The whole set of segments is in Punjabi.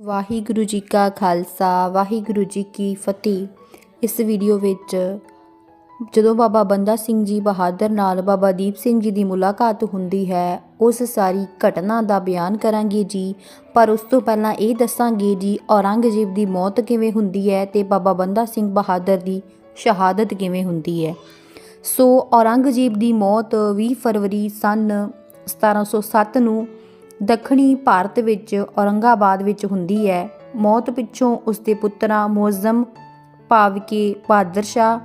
ਵਾਹਿਗੁਰੂ ਜੀ ਕਾ ਖਾਲਸਾ, ਵਾਹਿਗੁਰੂ ਜੀ ਕੀ ਫਤਿਹ। ਇਸ ਵੀਡੀਓ ਵਿੱਚ ਜਦੋਂ ਬਾਬਾ ਬੰਦਾ ਸਿੰਘ ਜੀ ਬਹਾਦਰ ਨਾਲ ਬਾਬਾ ਦੀਪ ਸਿੰਘ ਜੀ ਦੀ ਮੁਲਾਕਾਤ ਹੁੰਦੀ ਹੈ, ਉਸ ਸਾਰੀ ਘਟਨਾ ਦਾ ਬਿਆਨ ਕਰਾਂਗੇ ਜੀ। ਪਰ ਉਸ ਤੋਂ ਪਹਿਲਾਂ ਇਹ ਦੱਸਾਂਗੇ ਜੀ, ਔਰੰਗਜ਼ੇਬ ਦੀ ਮੌਤ ਕਿਵੇਂ ਹੁੰਦੀ ਹੈ ਤੇ ਬਾਬਾ ਬੰਦਾ ਸਿੰਘ ਬਹਾਦਰ ਦੀ ਸ਼ਹਾਦਤ ਕਿਵੇਂ ਹੁੰਦੀ ਹੈ। ਸੋ ਔਰੰਗਜ਼ੇਬ ਦੀ ਮੌਤ 20 ਫਰਵਰੀ ਸਨ 1707 ਨੂੰ ਦੱਖਣੀ ਭਾਰਤ ਵਿੱਚ, ਔਰੰਗਾਬਾਦ ਵਿੱਚ ਹੁੰਦੀ ਹੈ। ਮੌਤ ਪਿੱਛੋਂ ਉਸ ਦੇ ਪੁੱਤਰਾਂ ਮੁਅਜ਼ਮ ਭਾਵ ਬਹਾਦਰ ਸ਼ਾਹ,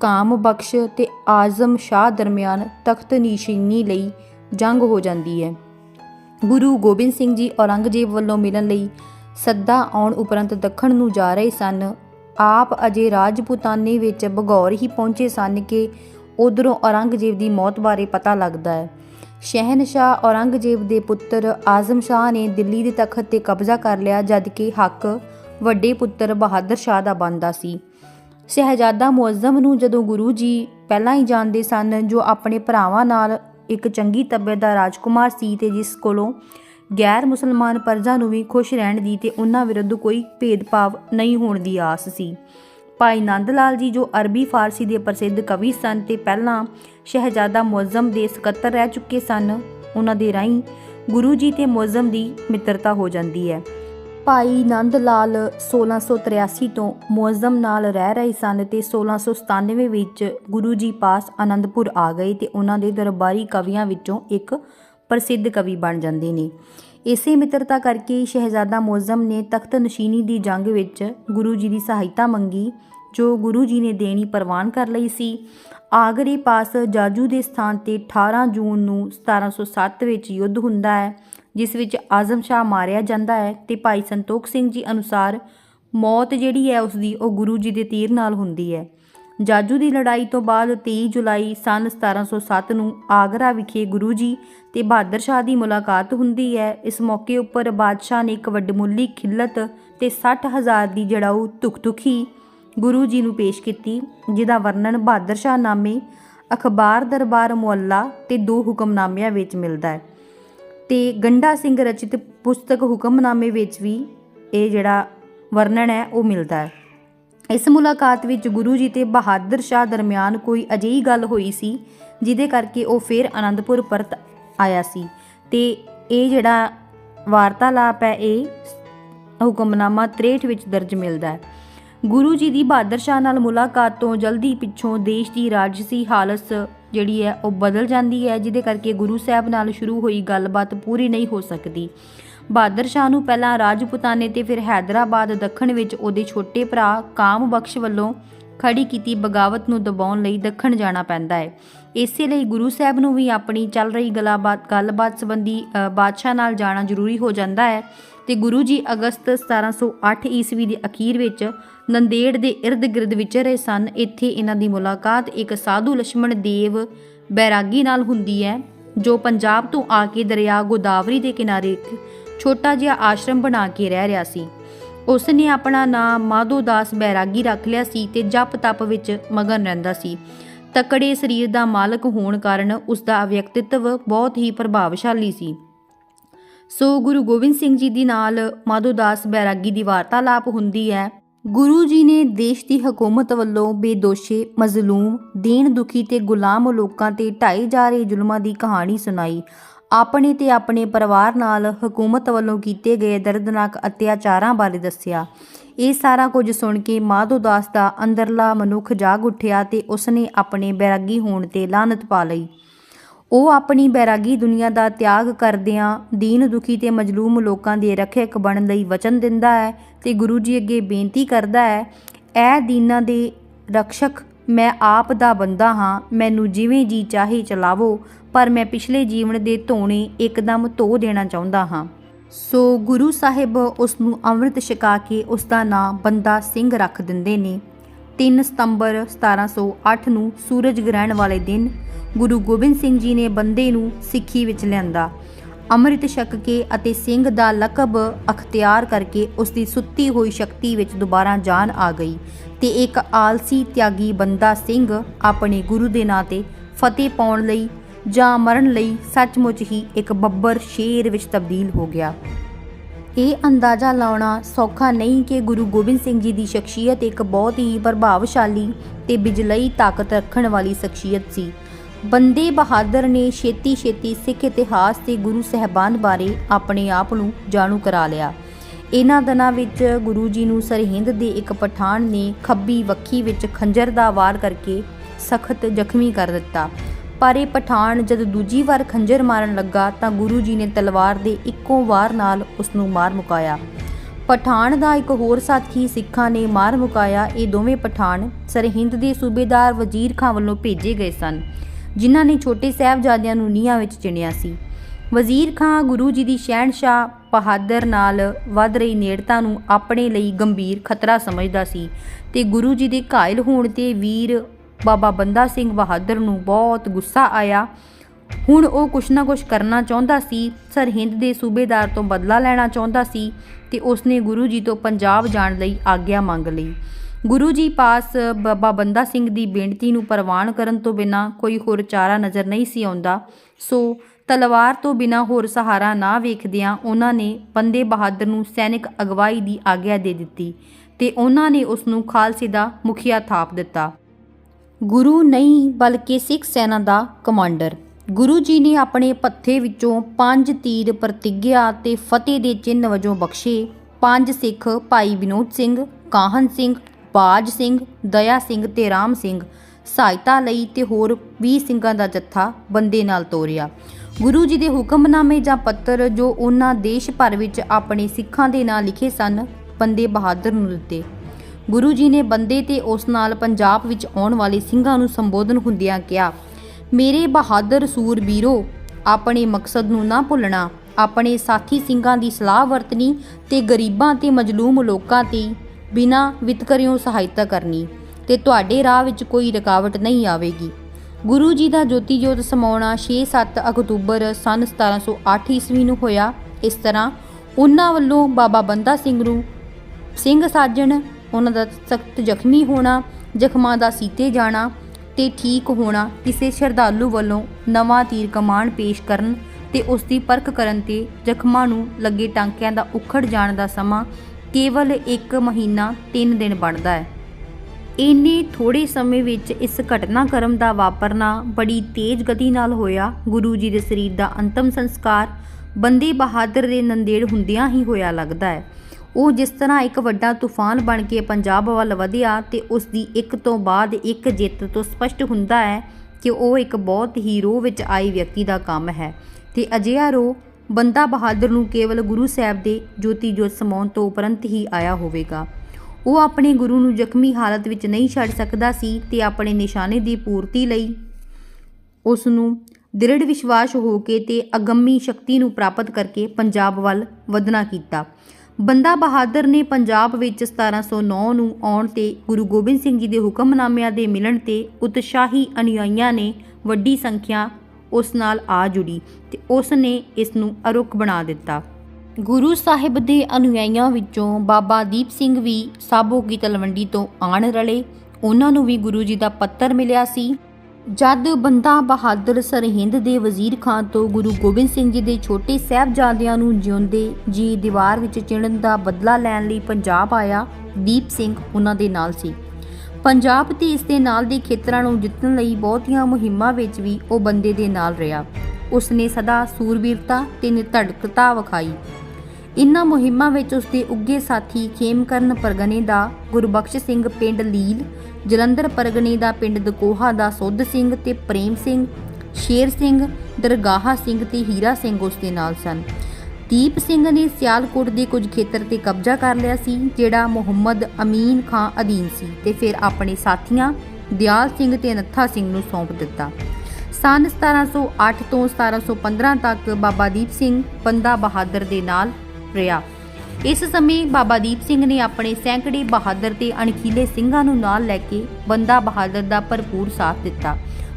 ਕਾਮ ਬਖਸ਼ ਤੇ ਆਜ਼ਮ ਸ਼ਾਹ ਦਰਮਿਆਨ ਤਖਤ ਨਿਸ਼ੀਨੀ ਲਈ ਜੰਗ ਹੋ ਜਾਂਦੀ ਹੈ। ਗੁਰੂ ਗੋਬਿੰਦ ਸਿੰਘ ਜੀ ਔਰੰਗਜ਼ੇਬ ਵੱਲੋਂ ਮਿਲਣ ਲਈ ਸੱਦਾ ਆਉਣ ਉਪਰੰਤ ਦੱਖਣ ਨੂੰ ਜਾ ਰਹੇ ਸਨ। ਆਪ ਅਜੇ ਰਾਜਪੂਤਾਨੇ ਵਿੱਚ ਬਗੌਰ ਹੀ ਪਹੁੰਚੇ ਸਨ ਕਿ ਉਧਰੋਂ ਔਰੰਗਜ਼ੇਬ ਦੀ ਮੌਤ ਬਾਰੇ ਪਤਾ ਲੱਗਦਾ ਹੈ। ਸ਼ਹਿਨशाह ਔਰੰਗਜ਼ੇਬ ਦੇ ਪੁੱਤਰ ਆਜ਼ਮ ਸ਼ਾਹ ਨੇ ਦਿੱਲੀ ਦੇ ਤਖਤ ਤੇ ਕਬਜ਼ਾ ਕਰ ਲਿਆ ਜਦਕਿ ਹੱਕ ਵੱਡੇ ਪੁੱਤਰ ਬਹਾਦਰ ਸ਼ਾਹ ਦਾ ਬਣਦਾ ਸੀ। ਸ਼ਹਿਜ਼ਾਦਾ ਮੁਅੱਜ਼ਮ ਨੂੰ ਜਦੋਂ ਗੁਰੂ ਜੀ ਪਹਿਲਾਂ ਹੀ ਜਾਣਦੇ ਸਨ, ਜੋ ਆਪਣੇ ਭਰਾਵਾਂ ਨਾਲ ਇੱਕ ਚੰਗੀ ਤਬੀਅਤ ਦਾ ਰਾਜਕੁਮਾਰ ਸੀ ਤੇ ਜਿਸ ਕੋਲੋਂ ਗੈਰ ਮੁਸਲਮਾਨ ਪਰਜਾ ਨੂੰ ਵੀ ਖੁਸ਼ ਰਹਿਣ ਦੀ ਤੇ ਉਹਨਾਂ ਵਿਰੁੱਧ ਕੋਈ ਭੇਦਭਾਵ ਨਹੀਂ ਹੋਣ ਦੀ ਆਸ ਸੀ। ਭਾਈ ਨੰਦ ਲਾਲ ਜੀ ਜੋ ਅਰਬੀ ਫਾਰਸੀ ਦੇ ਪ੍ਰਸਿੱਧ ਕਵੀ ਸਨ ਤੇ ਪਹਿਲਾਂ ਸ਼ਹਿਜ਼ਾਦਾ ਮੁਅੱਜ਼ਮ ਦੇ ਸਕੱਤਰ ਰਹਿ ਚੁੱਕੇ ਸਨ, ਉਹਨਾਂ ਦੇ ਰਾਹੀਂ ਗੁਰੂ ਜੀ ਤੇ ਮੁਅੱਜ਼ਮ ਦੀ ਮਿੱਤਰਤਾ ਹੋ ਜਾਂਦੀ ਹੈ। ਭਾਈ ਨੰਦ ਲਾਲ 1683 ਤੋਂ ਮੁਅੱਜ਼ਮ ਨਾਲ ਰਹਿ ਰਹੇ ਸਨ ਤੇ 1697 ਵਿੱਚ ਗੁਰੂ ਜੀ ਪਾਸ ਆਨੰਦਪੁਰ ਆ ਗਏ ਤੇ ਉਹਨਾਂ ਦੇ ਦਰਬਾਰੀ ਕਵੀਆਂ ਵਿੱਚੋਂ ਇੱਕ ਪ੍ਰਸਿੱਧ ਕਵੀ ਬਣ ਜਾਂਦੇ ਨੇ। ਇਸੇ ਮਿੱਤਰਤਾ ਕਰਕੇ ਸ਼ਹਿਜ਼ਾਦਾ ਮੁਅੱਜ਼ਮ ਨੇ ਤਖਤ ਨਸ਼ੀਨੀ ਦੀ ਜੰਗ ਵਿੱਚ ਗੁਰੂ ਜੀ ਦੀ ਸਹਾਇਤਾ ਮੰਗੀ, ਜੋ ਗੁਰੂ ਜੀ ਨੇ ਦੇਣੀ ਪ੍ਰਵਾਨ ਕਰ ਲਈ ਸੀ। ਆਗਰੇ ਪਾਸ ਜਾਜੂ ਦੇ ਸਥਾਨ ਤੇ 18 ਜੂਨ ਨੂੰ 1707 ਵਿੱਚ ਯੁੱਧ ਹੁੰਦਾ ਹੈ, ਜਿਸ ਵਿੱਚ ਆਜ਼ਮ ਸ਼ਾਹ ਮਾਰਿਆ ਜਾਂਦਾ ਹੈ ਤੇ ਭਾਈ ਸੰਤੋਖ ਸਿੰਘ ਜੀ ਅਨੁਸਾਰ ਮੌਤ ਜਿਹੜੀ ਹੈ ਉਸ ਦੀ ਉਹ ਗੁਰੂ ਜੀ ਦੇ ਤੀਰ ਨਾਲ ਹੁੰਦੀ ਹੈ। ਜਾਜੂ ਦੀ ਲੜਾਈ ਤੋਂ ਬਾਅਦ 23 ਜੁਲਾਈ ਸਨ 1707 ਨੂੰ ਆਗਰਾ ਵਿਖੇ ਗੁਰੂ ਜੀ ਤੇ ਬਹਾਦਰ ਸ਼ਾਹ ਦੀ ਮੁਲਾਕਾਤ ਹੁੰਦੀ ਹੈ। ਇਸ ਮੌਕੇ ਉੱਪਰ ਬਾਦਸ਼ਾਹ ਨੇ ਇੱਕ ਵੱਡਮੁੱਲੀ ਖਿੱਲਤ ਤੇ 60000 ਦੀ ਜੜਾਊ ਤੁਖਤੁਖੀ ਗੁਰੂ ਜੀ ਨੂੰ ਪੇਸ਼ ਕੀਤੀ, ਜਿਹਦਾ ਵਰਣਨ ਬਹਾਦਰ ਸ਼ਾਹ ਨਾਮੇ ਅਖਬਾਰ ਦਰਬਾਰ ਮੁਅੱਲਾ ਤੇ ਦੋ ਹੁਕਮਨਾਮਿਆਂ ਵਿੱਚ ਮਿਲਦਾ ਹੈ। ਤੇ ਗੰਡਾ ਸਿੰਘ ਰਚਿਤ ਪੁਸਤਕ ਹੁਕਮਨਾਮੇ ਵਿੱਚ ਵੀ ਇਹ ਜਿਹੜਾ ਵਰਣਨ ਹੈ, ਉਹ ਮਿਲਦਾ ਹੈ। ਇਸ ਮੁਲਾਕਾਤ ਵਿੱਚ ਗੁਰੂ ਜੀ ਤੇ ਬਹਾਦਰ ਸ਼ਾਹ ਦਰਮਿਆਨ ਕੋਈ ਅਜਿਹੀ ਗੱਲ ਹੋਈ ਸੀ, ਜਿਹਦੇ ਕਰਕੇ ਉਹ ਫਿਰ ਆਨੰਦਪੁਰ ਪਰਤ ਆਇਆ ਸੀ। ਤੇ ਇਹ ਜਿਹੜਾ ਵਾਰਤਾਲਾਪ ਹੈ, ਇਹ ਹੁਕਮਨਾਮਾ 63 ਵਿੱਚ ਦਰਜ ਮਿਲਦਾ ਹੈ। ਗੁਰੂ ਜੀ ਦੀ ਬਹਾਦਰ ਸ਼ਾਹ ਨਾਲ ਮੁਲਾਕਾਤ ਤੋਂ ਜਲਦੀ ਪਿੱਛੋਂ ਦੇਸ਼ ਦੀ ਰਾਜਸੀ ਹਾਲਤ ਜਿਹੜੀ ਹੈ, ਉਹ ਬਦਲ ਜਾਂਦੀ ਹੈ, ਜਿਹਦੇ ਕਰਕੇ ਗੁਰੂ ਸਾਹਿਬ ਨਾਲ ਸ਼ੁਰੂ ਹੋਈ ਗੱਲਬਾਤ ਪੂਰੀ ਨਹੀਂ ਹੋ ਸਕਦੀ। ਬਹਾਦਰ ਸ਼ਾਹ ਨੂੰ ਪਹਿਲਾਂ ਰਾਜਪੂਤਾਨੇ ਤੇ ਫਿਰ ਹైదరాబాద్ ਦੱਖਣ ਵਿੱਚ ਉਹਦੇ ਛੋਟੇ ਭਰਾ ਕਾਮ ਬਖਸ਼ ਵੱਲੋਂ ਖੜੀ ਕੀਤੀ ਬਗਾਵਤ ਨੂੰ ਦਬਾਉਣ ਲਈ ਦੱਖਣ ਜਾਣਾ ਪੈਂਦਾ ਹੈ। ਇਸੇ ਲਈ ਗੁਰੂ ਸਾਹਿਬ ਨੂੰ ਵੀ ਆਪਣੀ ਚੱਲ ਰਹੀ ਗਲਾਬਾਤ ਗੱਲਬਾਤ ਸੰਬੰਧੀ ਬਾਦਸ਼ਾਹ ਨਾਲ ਜਾਣਾ ਜ਼ਰੂਰੀ ਹੋ ਜਾਂਦਾ ਹੈ ਤੇ ਗੁਰੂ ਜੀ ਅਗਸਤ 1708 ਈਸਵੀ ਦੇ ਅਖੀਰ ਵਿੱਚ ਨੰਦੇੜ ਦੇ ਇਰਦ ਗਿਰਦ ਵਿਚਰ ਰਹੇ ਸਨ। ਇੱਥੇ ਇਹਨਾਂ ਦੀ ਮੁਲਾਕਾਤ ਇੱਕ ਸਾਧੂ ਲక్ష్మణ ਦੇਵ ਬੈਰਾਗੀ ਨਾਲ ਹੁੰਦੀ ਹੈ, ਜੋ ਪੰਜਾਬ ਤੋਂ ਆ ਕੇ ਦਰਿਆ ਗੋਦਾਵਰੀ ਦੇ ਕਿਨਾਰੇ ਛੋਟਾ ਜਿਹਾ ਆਸ਼ਰਮ ਬਣਾ ਕੇ ਰਹਿ ਰਿਹਾ ਸੀ। ਉਸ ਨੇ ਆਪਣਾ ਨਾਮ ਮਾਧੋਦਾਸ ਬੈਰਾਗੀ ਰੱਖ ਲਿਆ ਸੀ ਤੇ ਜਪ ਤਪ ਵਿੱਚ ਮਗਨ ਰਹਿੰਦਾ ਸੀ। ਤਕੜੇ ਸਰੀਰ ਦਾ ਮਾਲਕ ਹੋਣ ਕਾਰਨ ਉਸ ਦਾ ਵਿਅਕਤਿਤਵ ਬਹੁਤ ਹੀ ਪ੍ਰਭਾਵਸ਼ਾਲੀ ਸੀ। ਸੋ ਗੁਰੂ ਗੋਬਿੰਦ ਸਿੰਘ ਜੀ ਦੀ ਨਾਲ ਮਾਧੋਦਾਸ ਬੈਰਾਗੀ ਦੀ ਵਾਰਤਾਲਾਪ ਹੁੰਦੀ ਹੈ। ਗੁਰੂ ਜੀ ਨੇ ਦੇਸ਼ ਦੀ ਹਕੂਮਤ ਵੱਲੋਂ ਬੇਦੋਸ਼ੇ, ਮਜ਼ਲੂਮ, ਦੀਨ ਦੁਖੀ ਤੇ ਗੁਲਾਮ ਲੋਕਾਂ ਤੇ ਢਾਈ ਜਾ ਰਹੇ ਜ਼ੁਲਮਾਂ ਦੀ ਕਹਾਣੀ ਸੁਣਾਈ। ਆਪਣੇ ਤੇ ਆਪਣੇ ਪਰਿਵਾਰ ਨਾਲ ਹਕੂਮਤ ਵੱਲੋਂ ਕੀਤੇ ਗਏ ਦਰਦਨਾਕ ਅਤਿਆਚਾਰਾਂ ਬਾਰੇ ਦੱਸਿਆ। ਇਹ ਸਾਰਾ ਕੁਝ ਸੁਣ ਕੇ ਮਾਧੋਦਾਸ ਦਾ ਅੰਦਰਲਾ ਮਨੁੱਖ ਜਾਗ ਉੱਠਿਆ ਤੇ ਉਸਨੇ ਆਪਣੇ ਬੈਰਾਗੀ ਹੋਣ ਤੇ ਲਾਨਤ ਪਾ ਲਈ। ਉਹ ਆਪਣੀ ਬੈਰਾਗੀ ਦੁਨੀਆ ਦਾ ਤਿਆਗ ਕਰਦਿਆਂ ਦੀਨ ਦੁਖੀ ਤੇ ਮਜਲੂਮ ਲੋਕਾਂ ਦੇ ਰੱਖਿਅਕ ਬਣਨ ਲਈ ਵਚਨ ਦਿੰਦਾ ਹੈ ਤੇ ਗੁਰੂ ਜੀ ਅੱਗੇ ਬੇਨਤੀ ਕਰਦਾ ਹੈ, ਐ ਦੀਨਾਂ ਦੇ ਰਕਸ਼ਕ ਮੈਂ ਆਪ ਦਾ ਬੰਦਾ ਹਾਂ, ਮੈਨੂੰ ਜਿਵੇਂ ਜੀ ਚਾਹੇ ਚਲਾਵੋ, ਪਰ ਮੈਂ ਪਿਛਲੇ ਜੀਵਨ ਦੇ ਧੋਣੇ ਇੱਕਦਮ ਧੋ ਦੇਣਾ ਚਾਹੁੰਦਾ ਹਾਂ। ਸੋ ਗੁਰੂ ਸਾਹਿਬ ਉਸ ਨੂੰ ਅੰਮ੍ਰਿਤ ਛਕਾ ਕੇ ਉਸ ਦਾ ਨਾਮ ਬੰਦਾ ਸਿੰਘ ਰੱਖ ਦਿੰਦੇ ਨੇ। 3 ਸਤੰਬਰ 1708 ਨੂੰ ਸੂਰਜ ਗ੍ਰਹਿਣ ਵਾਲੇ ਦਿਨ ਗੁਰੂ ਗੋਬਿੰਦ ਸਿੰਘ ਜੀ ਨੇ ਬੰਦੇ ਨੂੰ ਸਿੱਖੀ ਵਿੱਚ ਲਿਆਂਦਾ। ਅੰਮ੍ਰਿਤ ਛਕ ਕੇ ਅਤੇ ਸਿੰਘ ਦਾ ਲਕਬ ਅਖਤਿਆਰ ਕਰਕੇ ਉਸ ਦੀ ਸੁੱਤੀ ਹੋਈ ਸ਼ਕਤੀ ਵਿੱਚ ਦੁਬਾਰਾ ਜਾਨ ਆ ਗਈ। ਤੇ ਇੱਕ ਆਲਸੀ ਤਿਆਗੀ ਬੰਦਾ ਸਿੰਘ ਆਪਣੇ ਗੁਰੂ ਦੇ ਨਾਂ ਤੇ ਫਤਿਹ ਪਾਉਣ ਲਈ ਜਾਂ ਮਰਨ ਲਈ ਸੱਚਮੁੱਚ ਹੀ ਇੱਕ ਬੱਬਰ ਸ਼ੇਰ ਵਿੱਚ ਤਬਦੀਲ ਹੋ ਗਿਆ। ਇਹ ਅੰਦਾਜ਼ਾ ਲਾਉਣਾ ਸੌਖਾ ਨਹੀਂ ਕਿ ਗੁਰੂ ਗੋਬਿੰਦ ਸਿੰਘ ਜੀ ਦੀ ਸ਼ਖਸੀਅਤ ਇੱਕ ਬਹੁਤ ਹੀ ਪ੍ਰਭਾਵਸ਼ਾਲੀ ਤੇ ਬਿਜਲਈ ਤਾਕਤ ਰੱਖਣ ਵਾਲੀ ਸ਼ਖਸੀਅਤ ਸੀ। ਬੰਦੇ ਬਹਾਦਰ ਨੇ ਛੇਤੀ-ਛੇਤੀ ਸਿੱਖ ਇਤਿਹਾਸ ਤੇ ਗੁਰੂ ਸਹਿਬਾਨ ਬਾਰੇ ਆਪਣੇ ਆਪ ਨੂੰ ਜਾਣੂ ਕਰਾ ਲਿਆ। ਇਹਨਾਂ ਦਿਨਾਂ ਵਿੱਚ ਗੁਰੂ ਜੀ ਨੂੰ ਸਰਹਿੰਦ ਦੇ ਇੱਕ ਪਠਾਨ ਨੇ ਖੱਬੀ ਵੱਖੀ ਵਿੱਚ ਖੰਜਰ ਦਾ ਵਾਰ ਕਰਕੇ ਸਖਤ ਜ਼ਖਮੀ ਕਰ ਦਿੱਤਾ। ਪਰ ਇਹ ਪਠਾਨ ਜਦ ਦੂਜੀ ਵਾਰ ਖੰਜਰ ਮਾਰਨ ਲੱਗਾ ਤਾਂ ਗੁਰੂ ਜੀ ਨੇ ਤਲਵਾਰ ਦੇ ਇੱਕੋ ਵਾਰ ਨਾਲ ਉਸ ਨੂੰ ਮਾਰ ਮੁਕਾਇਆ। ਪਠਾਨ ਦਾ ਇੱਕ ਹੋਰ ਸਾਥੀ ਸਿੱਖਾਂ ਨੇ ਮਾਰ ਮੁਕਾਇਆ। ਇਹ ਦੋਵੇਂ ਪਠਾਨ ਸਰਹਿੰਦ ਦੇ ਸੂਬੇਦਾਰ ਵਜ਼ੀਰ ਖਾਂ ਵੱਲੋਂ ਭੇਜੇ ਗਏ ਸਨ, ਜਿਨ੍ਹਾਂ ਨੇ ਛੋਟੇ ਸਾਹਿਬਜ਼ਾਦਿਆਂ ਨੂੰ ਨੀਹਾਂ ਵਿੱਚ ਚਿਣਿਆ ਸੀ। ਵਜ਼ੀਰ ਖਾਂ ਗੁਰੂ ਜੀ ਦੀ ਸ਼ਹਿਨशाह ਬਹਾਦਰ ਨਾਲ ਵੱਧ ਰਹੀ ਨੇੜਤਾ ਨੂੰ ਆਪਣੇ ਲਈ ਗੰਭੀਰ ਖਤਰਾ ਸਮਝਦਾ ਸੀ ਤੇ ਗੁਰੂ ਜੀ ਦੇ ਘਾਇਲ ਹੋਣ ਤੇ ਵੀਰ ਬਾਬਾ ਬੰਦਾ ਸਿੰਘ ਬਹਾਦਰ ਨੂੰ ਬਹੁਤ ਗੁੱਸਾ ਆਇਆ। ਹੁਣ ਉਹ ਕੁਛ ਨਾ ਕੁਛ ਕਰਨਾ ਚਾਹੁੰਦਾ ਸੀ ਸਰਹਿੰਦ ਦੇ ਸੂਬੇਦਾਰ ਤੋਂ ਬਦਲਾ ਲੈਣਾ ਚਾਹੁੰਦਾ ਸੀ ਤੇ ਉਸਨੇ ਗੁਰੂ ਜੀ ਤੋਂ ਪੰਜਾਬ ਜਾਣ ਲਈ ਆਗਿਆ ਮੰਗ ਲਈ। ਗੁਰੂ ਜੀ ਪਾਸ ਬਾਬਾ ਬੰਦਾ ਸਿੰਘ ਦੀ ਬੇਨਤੀ ਨੂੰ ਪ੍ਰਵਾਨ ਕਰਨ ਤੋਂ ਬਿਨਾ ਕੋਈ ਹੋਰ ਚਾਰਾ ਨਜ਼ਰ ਨਹੀਂ ਸੀ ਆਉਂਦਾ। ਸੋ ਤਲਵਾਰ ਤੋਂ ਬਿਨਾਂ ਹੋਰ ਸਹਾਰਾ ਨਾ ਵੇਖਦਿਆਂ ਉਹਨਾਂ ਨੇ ਬੰਦੇ ਬਹਾਦਰ ਨੂੰ ਸੈਨਿਕ ਅਗਵਾਈ ਦੀ ਆਗਿਆ ਦੇ ਦਿੱਤੀ ਤੇ ਉਹਨਾਂ ਨੇ ਉਸ ਨੂੰ ਖਾਲਸੇ ਦਾ ਮੁਖੀਆ ਥਾਪ ਦਿੱਤਾ। ਗੁਰੂ ਨਹੀਂ, ਬਲਕਿ ਸਿੱਖ ਸੈਨਾ ਦਾ ਕਮਾਂਡਰ। ਗੁਰੂ ਜੀ ਨੇ ਆਪਣੇ ਪੱਥੇ ਵਿੱਚੋਂ ਪੰਜ ਤੀਰ ਪ੍ਰਤਿਗਿਆ ਤੇ ਫਤਿਹ ਦੇ ਚਿੰਨ੍ਹ ਵਜੋਂ ਬਖਸ਼ੇ। ਪੰਜ ਸਿੱਖ ਭਾਈ ਵਿਨੋਦ ਸਿੰਘ, ਕਾਹਨ ਸਿੰਘ, ਬਾਜ ਸਿੰਘ, ਦਇਆ ਸਿੰਘ ਤੇ ਰਾਮ ਸਿੰਘ। ਸਹਾਇਤਾ ਲਈ ਤੇ ਹੋਰ 20 ਸਿੰਘਾਂ ਦਾ ਜੱਥਾ ਬੰਦੇ ਨਾਲ ਤੋਰਿਆ। ਗੁਰੂ ਜੀ ਦੇ ਹੁਕਮਨਾਮੇ ਜਾਂ ਪੱਤਰ ਜੋ ਉਹਨਾਂ ਦੇਸ਼ ਭਰ ਵਿੱਚ ਆਪਣੇ ਸਿੱਖਾਂ ਦੇ ਨਾਂ ਲਿਖੇ ਸਨ, ਬੰਦੇ ਬਹਾਦਰ ਨੂੰ ਦਿੱਤੇ। ਗੁਰੂ ਜੀ ਨੇ ਬੰਦੇ ਤੇ ਉਸ ਨਾਲ ਪੰਜਾਬ ਵਿੱਚ ਆਉਣ ਵਾਲੇ ਸਿੰਘਾਂ ਨੂੰ ਸੰਬੋਧਨ ਹੁੰਦਿਆਂ ਕਿਹਾ, ਮੇਰੇ ਬਹਾਦਰ ਸੂਰਬੀਰੋ ਆਪਣੇ ਮਕਸਦ ਨੂੰ ਨਾ ਭੁੱਲਣਾ। ਆਪਣੇ ਸਾਥੀ ਸਿੰਘਾਂ ਦੀ ਸਲਾਹ ਵਰਤਣੀ ਤੇ ਗਰੀਬਾਂ ਤੇ ਮਜਲੂਮ ਲੋਕਾਂ ਤੇ ਬਿਨਾਂ ਵਿਤਕਰਿਓਂ ਸਹਾਇਤਾ ਕਰਨੀ ਤੇ ਤੁਹਾਡੇ ਰਾਹ ਵਿੱਚ ਕੋਈ ਰੁਕਾਵਟ ਨਹੀਂ ਆਵੇਗੀ। ਗੁਰੂ ਜੀ ਦਾ ਜੋਤੀ ਜੋਤ ਸਮਾਉਣਾ 6-7 ਅਕਤੂਬਰ ਸਨ 1708 ਈਸਵੀ ਨੂੰ ਹੋਇਆ। ਇਸ ਤਰ੍ਹਾਂ ਉਹਨਾਂ ਵੱਲੋਂ ਬਾਬਾ ਬੰਦਾ ਸਿੰਘ ਨੂੰ ਸਿੰਘ ਸਾਜਣ, ਉਹਨਾਂ ਦਾ ਸਖਤ ਜ਼ਖਮੀ ਹੋਣਾ, ਜ਼ਖਮਾਂ ਦਾ ਸੀਤੇ ਜਾਣਾ ਤੇ ਠੀਕ ਹੋਣਾ, ਕਿਸੇ ਸ਼ਰਧਾਲੂ ਵੱਲੋਂ ਨਵਾਂ ਤੀਰ ਕਮਾਨ ਪੇਸ਼ ਕਰਨ ਤੇ ਉਸ ਦੀ ਪਰਖ ਕਰਨ ਤੇ ਜ਼ਖਮਾਂ ਨੂੰ ਲੱਗੇ ਟਾਂਕਿਆਂ ਦਾ ਉਖੜ ਜਾਣ ਦਾ ਸਮਾਂ ਕੇਵਲ 1 ਮਹੀਨਾ 3 ਦਿਨ ਬਣਦਾ ਹੈ। ਇੰਨੇ ਥੋੜੇ ਸਮੇਂ ਵਿੱਚ ਇਸ ਘਟਨਾਕ੍ਰਮ ਦਾ ਵਾਪਰਨਾ ਬੜੀ ਤੇਜ਼ ਗਤੀ ਨਾਲ ਹੋਇਆ। ਗੁਰੂ ਜੀ ਦੇ ਸਰੀਰ ਦਾ ਅੰਤਮ ਸੰਸਕਾਰ ਬੰਦੇ ਬਹਾਦਰ ਦੇ ਨੰਦੇੜ ਹੁੰਦਿਆਂ ਹੀ ਹੋਇਆ ਲੱਗਦਾ ਹੈ। ਉਹ ਜਿਸ ਤਰ੍ਹਾਂ ਇੱਕ ਵੱਡਾ ਤੂਫਾਨ ਬਣ ਕੇ ਪੰਜਾਬ ਵੱਲ ਵਧਿਆ ਤੇ ਉਸ ਦੀ ਇੱਕ ਤੋਂ ਬਾਅਦ ਇੱਕ ਜਿੱਤ ਤੋਂ ਸਪਸ਼ਟ ਹੁੰਦਾ ਹੈ ਕਿ ਉਹ ਇੱਕ ਬਹੁਤ ਹੀ ਰੋਹ ਵਿੱਚ ਆਈ ਵਿਅਕਤੀ ਦਾ ਕੰਮ ਹੈ। ਤੇ ਅਜਿਹਾ ਰੋਹ ਬੰਦਾ ਬਹਾਦਰ ਨੂੰ ਕੇਵਲ ਗੁਰੂ ਸਾਹਿਬ ਦੇ ਜੋਤੀ ਜੋਤ ਸਮਾਉਣ ਤੋਂ ਉਪਰੰਤ ਹੀ ਆਇਆ ਹੋਵੇਗਾ। ਉਹ ਆਪਣੇ ਗੁਰੂ ਨੂੰ ਜ਼ਖਮੀ ਹਾਲਤ ਵਿੱਚ ਨਹੀਂ ਛੱਡ ਸਕਦਾ ਸੀ ਤੇ ਆਪਣੇ ਨਿਸ਼ਾਨੇ ਦੀ ਪੂਰਤੀ ਲਈ ਉਸ ਨੂੰ ਦ੍ਰਿੜ ਵਿਸ਼ਵਾਸ ਹੋ ਕੇ ਤੇ ਅਗੰਮੀ ਸ਼ਕਤੀ ਨੂੰ ਪ੍ਰਾਪਤ ਕਰਕੇ ਪੰਜਾਬ ਵੱਲ ਵਧਣਾ ਕੀਤਾ। ਬੰਦਾ ਬਹਾਦਰ ਨੇ ਪੰਜਾਬ ਵਿੱਚ 1709 ਨੂੰ ਆਉਣ ਤੇ ਗੁਰੂ ਗੋਬਿੰਦ ਸਿੰਘ ਜੀ ਦੇ ਹੁਕਮਨਾਮਿਆਂ ਦੇ ਮਿਲਣ ਤੇ ਉਤਸ਼ਾਹੀ ਅਨੁਯਾਈਆਂ ਨੇ ਵੱਡੀ ਸੰਖਿਆ ਉਸ ਨਾਲ ਆ ਜੁੜੀ ਤੇ ਉਸ ਨੇ ਇਸ ਨੂੰ ਅਰੁੱਖ ਬਣਾ ਦਿੱਤਾ। ਗੁਰੂ ਸਾਹਿਬ ਦੇ ਅਨੁਯਾਈਆਂ ਵਿੱਚੋਂ ਬਾਬਾ ਦੀਪ ਸਿੰਘ ਵੀ ਸਾਬੋਗੀ ਤਲਵੰਡੀ ਤੋਂ ਆਣ ਰਲੇ। ਉਹਨਾਂ ਨੂੰ ਵੀ ਗੁਰੂ ਜੀ ਦਾ ਪੱਤਰ ਮਿਲਿਆ ਸੀ। ਜਦ ਬੰਦਾ ਬਹਾਦਰ ਸਰਹਿੰਦ ਦੇ ਵਜ਼ੀਰ ਖਾਨ ਤੋਂ ਗੁਰੂ ਗੋਬਿੰਦ ਸਿੰਘ ਜੀ ਦੇ ਛੋਟੇ ਸਾਹਿਬਜ਼ਾਦਿਆਂ ਨੂੰ ਜਿਉਂਦੇ ਜੀ ਦੀਵਾਰ ਵਿੱਚ ਚਿਣਨ ਦਾ ਬਦਲਾ ਲੈਣ ਲਈ ਪੰਜਾਬ ਆਇਆ, ਦੀਪ ਸਿੰਘ ਉਹਨਾਂ ਦੇ ਨਾਲ ਸੀ। ਪੰਜਾਬ ਤੇ ਇਸ ਦੇ ਨਾਲ ਦੇ ਖੇਤਰਾਂ ਨੂੰ ਜਿੱਤਣ ਲਈ ਬਹੁਤੀਆਂ ਮੁਹਿੰਮਾਂ ਵਿੱਚ ਵੀ ਉਹ ਬੰਦੇ ਦੇ ਨਾਲ ਰਿਹਾ। ਉਸ ਨੇ ਸਦਾ ਸੂਰਬੀਰਤਾ ਤੇ ਨਿਧੜਕਤਾ ਵਿਖਾਈ। ਇਨ੍ਹਾਂ ਮੁਹਿੰਮਾਂ ਵਿੱਚ ਉਸਦੇ ਉੱਗੇ ਸਾਥੀ ਖੇਮਕਰਨ ਪਰਗਨੇ ਦਾ ਗੁਰਬਖਸ਼ ਸਿੰਘ ਪਿੰਡ ਲੀਲ, ਜਲੰਧਰ ਪਰਗਨੇ ਦਾ ਪਿੰਡ ਦਕੋਹਾ ਦਾ ਸੁੱਧ ਸਿੰਘ ਤੇ ਪ੍ਰੇਮ ਸਿੰਘ, ਸ਼ੇਰ ਸਿੰਘ, ਦਰਗਾਹਾ ਸਿੰਘ ਤੇ ਹੀਰਾ ਸਿੰਘ ਉਸਦੇ ਨਾਲ ਸਨ। ਦੀਪ ਸਿੰਘ ਨੇ ਸਿਆਲਕੋਟ ਦੇ ਕੁਝ ਖੇਤਰ ਤੇ ਕਬਜ਼ਾ ਕਰ ਲਿਆ ਸੀ, ਜਿਹੜਾ ਮੁਹੰਮਦ ਅਮੀਨ ਖਾਂ ਅਧੀਨ ਸੀ ਤੇ ਫਿਰ ਆਪਣੇ ਸਾਥੀਆਂ ਦਿਆਲ ਸਿੰਘ ਤੇ ਅਨੱਥਾ ਸਿੰਘ ਨੂੰ ਸੌਂਪ ਦਿੱਤਾ। ਸਨ 1708 ਤੋਂ 1715 ਤੱਕ ਬਾਬਾ ਦੀਪ ਸਿੰਘ ਬੰਦਾ ਬਹਾਦਰ ਦੇ ਨਾਲ ਰਿਹਾ। ਇਸ ਸਮੇਂ ਬਾਬਾ ਦੀਪ ਸਿੰਘ ਨੇ ਆਪਣੇ ਸੈਂਕੜੇ ਬਹਾਦਰ ਤੇ ਅਣਖੀਲੇ ਸਿੰਘਾਂ ਨੂੰ ਨਾਲ ਲੈ ਕੇ ਬੰਦਾ ਬਹਾਦਰ ਦਾ ਭਰਪੂਰ ਸਾਥ ਦਿੱਤਾ।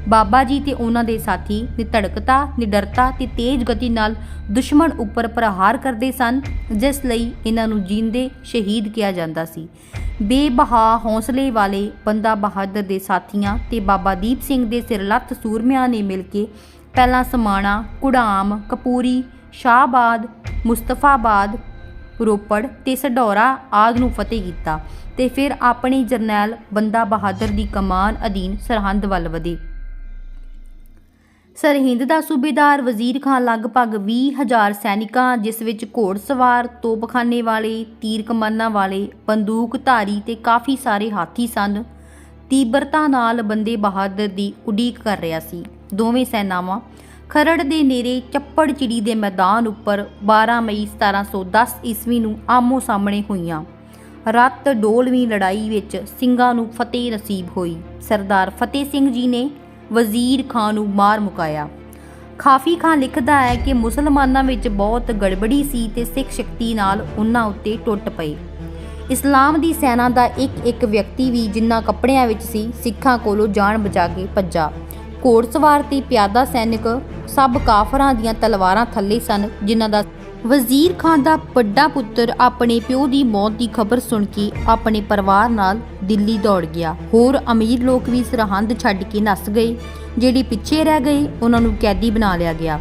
ਬਾਬਾ ਜੀ ਤੇ ਉਹਨਾਂ ਦੇ ਸਾਥੀ ਨਿਧੜਕਤਾ ਨਿਡਰਤਾ ਤੇ ਤੇਜ਼ ਗਤੀ ਨਾਲ ਦੁਸ਼ਮਣ ਉੱਪਰ ਪ੍ਰਹਾਰ ਕਰਦੇ ਸਨ, ਜਿਸ ਲਈ ਇਹਨਾਂ ਨੂੰ ਜਿੰਦੇ ਸ਼ਹੀਦ ਕਿਹਾ ਜਾਂਦਾ ਸੀ। ਬੇਬਹਾ ਹੌਸਲੇ ਵਾਲੇ ਬੰਦਾ ਬਹਾਦਰ ਦੇ ਸਾਥੀਆਂ ਤੇ ਬਾਬਾ ਦੀਪ ਸਿੰਘ ਦੇ ਸਿਰਲੱਥ ਸੂਰਮਿਆਂ ਨੇ ਮਿਲ ਕੇ ਪਹਿਲਾਂ ਸਮਾਣਾ, ਕੁੜਾਮ, ਕਪੂਰੀ, ਸ਼ਾਹਬਾਦ ਮੁਸਤਫਾਬਾਦ, ਰੋਪੜ ਤੇ ਸਡੌਰਾ ਆਦਿ ਨੂੰ ਫਤਿਹ ਕੀਤਾ ਤੇ ਫਿਰ ਆਪਣੀ ਜਰਨੈਲ ਬੰਦਾ ਬਹਾਦਰ ਦੀ ਕਮਾਨ ਅਧੀਨ ਸਰਹੰਦ ਵੱਲ ਵਧੇ। ਸਰਹਿੰਦ ਦਾ ਸੂਬੇਦਾਰ ਵਜ਼ੀਰ ਖਾਨ ਲਗਭਗ 20000 ਸੈਨਿਕਾਂ, ਜਿਸ ਵਿੱਚ ਘੋੜਸਵਾਰ, ਤੋਪਖਾਨੇ ਵਾਲੇ ਤੀਰ ਕਮਾਨਾਂ ਵਾਲੇ, ਬੰਦੂਕਧਾਰੀ ਤੇ ਕਾਫੀ ਸਾਰੇ ਹਾਥੀ ਸਨ। ਤੀਬਰਤਾ ਨਾਲ ਬੰਦੇ ਬਹਾਦਰ ਦੀ ਉਡੀਕ ਕਰ ਰਿਹਾ ਸੀ। ਦੋਵੇਂ ਸੈਨਾਵਾਂ ਖਰੜ ਦੇ ਨੇੜੇ ਚੱਪੜ ਚਿੜੀ ਦੇ ਮੈਦਾਨ ਉੱਪਰ 12 ਮਈ 1710 ਈਸਵੀ ਨੂੰ ਆਮੋ ਸਾਹਮਣੇ ਹੋਈਆਂ। ਰੱਤ ਡੋਲਵੀਂ ਲੜਾਈ ਵਿੱਚ ਸਿੰਘਾਂ ਨੂੰ ਫਤਿਹ ਨਸੀਬ ਹੋਈ। ਸਰਦਾਰ ਫਤਿਹ ਸਿੰਘ ਜੀ ਨੇ ਵਜ਼ੀਰ ਖਾਨ ਨੂੰ ਮਾਰ ਮੁਕਾਇਆ। ਖਾਫੀ ਖਾਨ ਲਿਖਦਾ ਹੈ ਕਿ ਮੁਸਲਮਾਨਾਂ ਵਿੱਚ ਬਹੁਤ ਗੜਬੜੀ ਸੀ ਤੇ ਸਿੱਖ ਸ਼ਕਤੀ ਨਾਲ ਉਹਨਾਂ ਉੱਤੇ ਟੁੱਟ ਪਏ। ਇਸਲਾਮ ਦੀ ਸੈਨਾ ਦਾ ਇੱਕ ਇੱਕ ਵਿਅਕਤੀ ਵੀ ਜਿੰਨਾ ਕੱਪੜਿਆਂ ਵਿੱਚ ਸੀ, ਸਿੱਖਾਂ ਕੋਲੋਂ ਜਾਨ ਬਚਾ ਕੇ ਭੱਜਾ। ਘੋੜਸਵਾਰ ਤੇ ਪਿਆਦਾ ਸੈਨਿਕ ਸਭ ਕਾਫਰਾਂ ਦੀਆਂ ਤਲਵਾਰਾਂ ਥੱਲੇ ਸਨ, ਜਿਨ੍ਹਾਂ ਦਾ ਵਜ਼ੀਰ ਖਾਨ ਦਾ ਵੱਡਾ ਪੁੱਤਰ ਆਪਣੇ ਪਿਓ ਦੀ ਮੌਤ ਦੀ ਖਬਰ ਸੁਣ ਕੇ ਆਪਣੇ ਪਰਿਵਾਰ ਨਾਲ ਦਿੱਲੀ ਦੌੜ ਗਿਆ। ਹੋਰ ਅਮੀਰ ਲੋਕ ਵੀ ਸਰਹੰਦ ਛੱਡ ਕੇ ਨੱਸ ਗਏ, ਜਿਹੜੇ ਪਿੱਛੇ ਰਹਿ ਗਏ, ਉਹਨਾਂ ਨੂੰ ਕੈਦੀ ਬਣਾ ਲਿਆ ਗਿਆ।